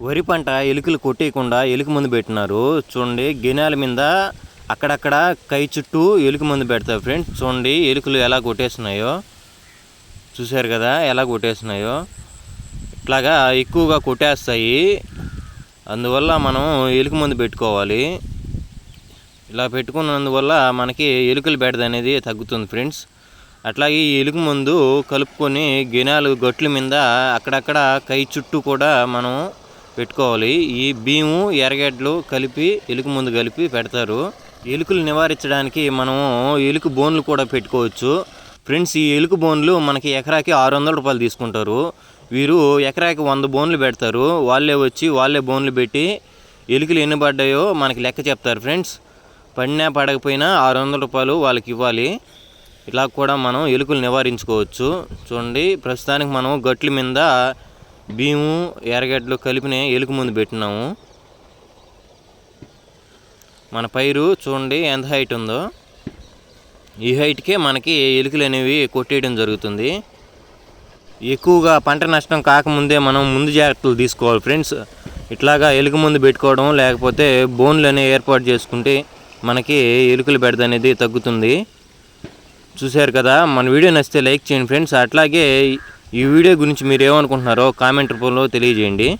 వరి పంట ఎలుకలు కొట్టేయకుండా ఎలుక మందు పెట్టినారు. చూడండి గినాల మీద అక్కడక్కడ కై చుట్టూ ఎలుక మందు పెడతారు ఫ్రెండ్స్. చూడండి ఎలుకలు ఎలా కొట్టేస్తున్నాయో. చూశారు కదా ఎలా కొట్టేస్తున్నాయో. ఇట్లాగా ఎక్కువగా కొట్టేస్తాయి. అందువల్ల మనం ఎలుక మందు పెట్టుకోవాలి. ఇలా పెట్టుకున్నందువల్ల మనకి ఎలుకల బెడద అనేది తగ్గుతుంది ఫ్రెండ్స్. అట్లాగే ఈ ఎలుక మందు కలుపుకొని గినాలు గట్ల మీద అక్కడక్కడ కై చుట్టూ కూడా మనం పెట్టుకోవాలి. ఈ బియ్యము ఎర్రగడ్డలు కలిపి ఎలుక ముందు కలిపి పెడతారు. ఎలుకలు నివారించడానికి మనము ఎలుక బోన్లు కూడా పెట్టుకోవచ్చు. ఫ్రెండ్స్ ఈ ఎలుక బోన్లు మనకి ఎకరాకి ఆరు వందల రూపాయలు తీసుకుంటారు. వీరు ఎకరాకి వంద బోన్లు పెడతారు. వాళ్ళే వచ్చి వాళ్ళే బోన్లు పెట్టి ఎలుకలు ఎన్ని పడ్డాయో మనకి లెక్క చెప్తారు ఫ్రెండ్స్. పడినా పడకపోయినా ఆరు వందల రూపాయలు వాళ్ళకి ఇవ్వాలి. ఇలా కూడా మనం ఎలుకలు నివారించుకోవచ్చు. చూడండి ప్రస్తుతానికి మనం గట్ల మీద బియ్యము ఎర్రగడ్డలు కలిపిన ఎలుక ముందు పెట్టినాము. మన పైరు చూడండి ఎంత హైట్ ఉందో. ఈ హైట్కే మనకి ఎలుకలు అనేవి కొట్టేయడం జరుగుతుంది. ఎక్కువగా పంట నష్టం కాకముందే మనం ముందు జాగ్రత్తలు తీసుకోవాలి ఫ్రెండ్స్. ఇట్లాగా ఎలుక ముందు పెట్టుకోవడం లేకపోతే బోన్లు అనేవి ఏర్పాటు చేసుకుంటే మనకి ఎలుకలు బెడద అనేది తగ్గుతుంది. చూశారు కదా మన వీడియో నచ్చితే లైక్ చేయండి ఫ్రెండ్స్. అట్లాగే ఈ వీడియో గురించి మీరు ఏమనుకుంటున్నారో కామెంట్ రూపంలో తెలియజేయండి.